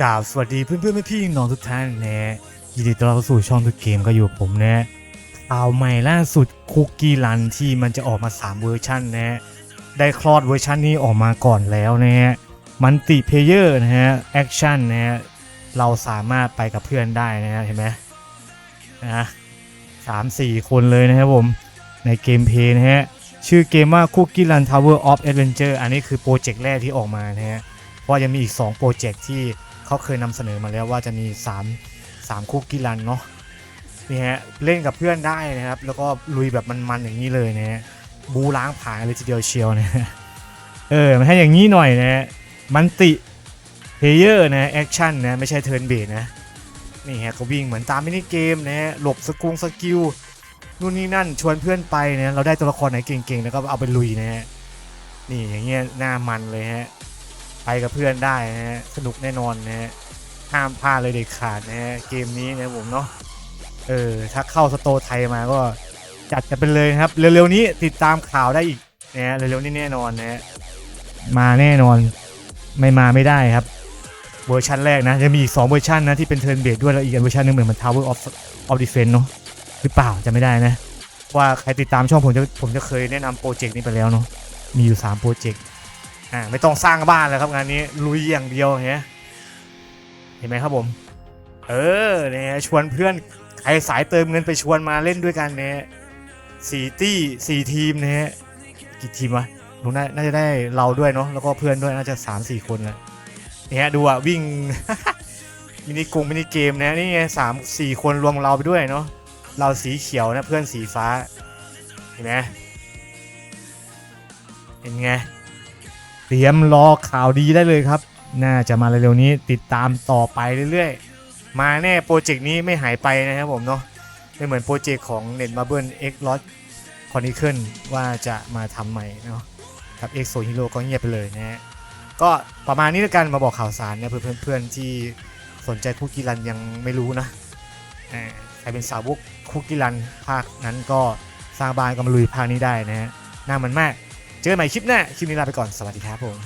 กราบสวัสดีเพื่อนเพื่อนพี่น้องทุกท่านนะยินดีต้อนรับสู่ช่องทุกเกมก็อยู่ผมนะข่าวใหม่ล่าสุดคุกกี้รันที่มันจะออกมา 3 เวอร์ชันนะได้คลอดเวอร์ชันนี้ออกมาก่อนแล้วนะฮะมันติเพเยอร์นะฮะแอคชั่นนะฮะเราสามารถไปกับเพื่อนได้นะฮะเห็นไหมนะสามสี่คนเลยนะครับผม ในเกมเพลย์นะฮะชื่อเกมว่า Cookie Run Tower of Adventure อันนี้คือโปรเจกต์แรกที่ออกมานะฮะเพราะยังมีอีก 2 โปรเจกต์ที่ เขาเคยนำเสนอมาแล้วว่าจะมี3 3คุกกี้รันเนาะนี่ฮะเล่นกับเพื่อนได้นะครับ แล้วก็ลุยแบบมันๆอย่างนี้เลยนะฮะบูล้างผาญเลยทีเดียวเชียวนะเออมันให้อย่างนี้หน่อยนะ มันติเพเยอร์นะแอคชั่นนะไม่ใช่เทิร์นเบสนะนี่ฮะก็วิ่งเหมือนตามมินิเกมนะฮะหลบสกุงสกิลนู่นนี่นั่นชวนเพื่อนไปนะเราได้ตัวละครไหนเก่งๆแล้วก็เอาไปลุยนะฮะนี่อย่างเงี้ยหน้ามันเลยฮะ ไปกับเพื่อนได้นะฮะสนุกแน่นอนนะฮะห้ามพลาดเลยเด็ดขาดนะฮะเกมนี้นะผมเนาะเออถ้าเข้าสโตร์ไทยมาก็จัดกันไปเลยนะครับ เร็วๆนี้ติดตามข่าวได้อีกนะฮะเร็วๆนี้แน่นอนนะฮะมาแน่นอนไม่มาไม่ได้ครับเวอร์ชันแรกนะจะมีอีก2เวอร์ชันนะที่เป็นเทิร์นเบสด้วยแล้วอีกเวอร์ชันหนึงเหมือนมัน Tower of of Defense เนาะหรือเปล่าจะไม่ได้นะ ว่าใครติดตามช่องผมจะผมจะเคยแนะนำโปรเจกต์นี้ไปแล้วเนาะมีอยู่3โปรเจกต์ อ่าไม่ต้องสร้างบ้านแล้วครับงานนี้ลุยอย่างเดียวเงี้ยเห็นไหมครับผม เออเนี่ยชวนเพื่อนใครสายเติมเงินไปชวนมาเล่นด้วยกันเนี่ยสี่ตี้สี่ทีมเนี่ยกี่ทีมวะหนูน่าน่าจะได้เราด้วยเนาะแล้วก็เพื่อนด้วยน่าจะสามสี่คนนะเนี่ยดูอะวิ่งมินิกงมินิเกมนะนี่ไงสามสี่คนรวมเราไปด้วยเนาะเราสีเขียวนะเพื่อนสีฟ้า เห็นไหมเห็นไง เตรียมรอข่าวดีได้เลยครับ น่าจะมาเร็วๆนี้ติดตามต่อไปเรื่อยๆ มาแน่โปรเจกต์นี้ไม่หายไปนะครับผมเนาะไม่เหมือนโปรเจกต์ของ Net Marble X Lot Chronicle ว่าจะมาทำใหม่เนาะกับ X o Hero ก็เงียบไปเลยนะฮะก็ประมาณนี้แล้วกันมาบอกข่าวสารเนี่ยเพื่อนๆที่สนใจคุกกี้รันยังไม่รู้นะใครเป็นสาวกคุกกี้รันภาคนั้นก็สร้างบ้านก็มาลุยภาคนี้ได้นะฮะน่ามันมาก เจอกันใหม่คลิปหน้า คลิปนี้ลาไปก่อน สวัสดีครับผม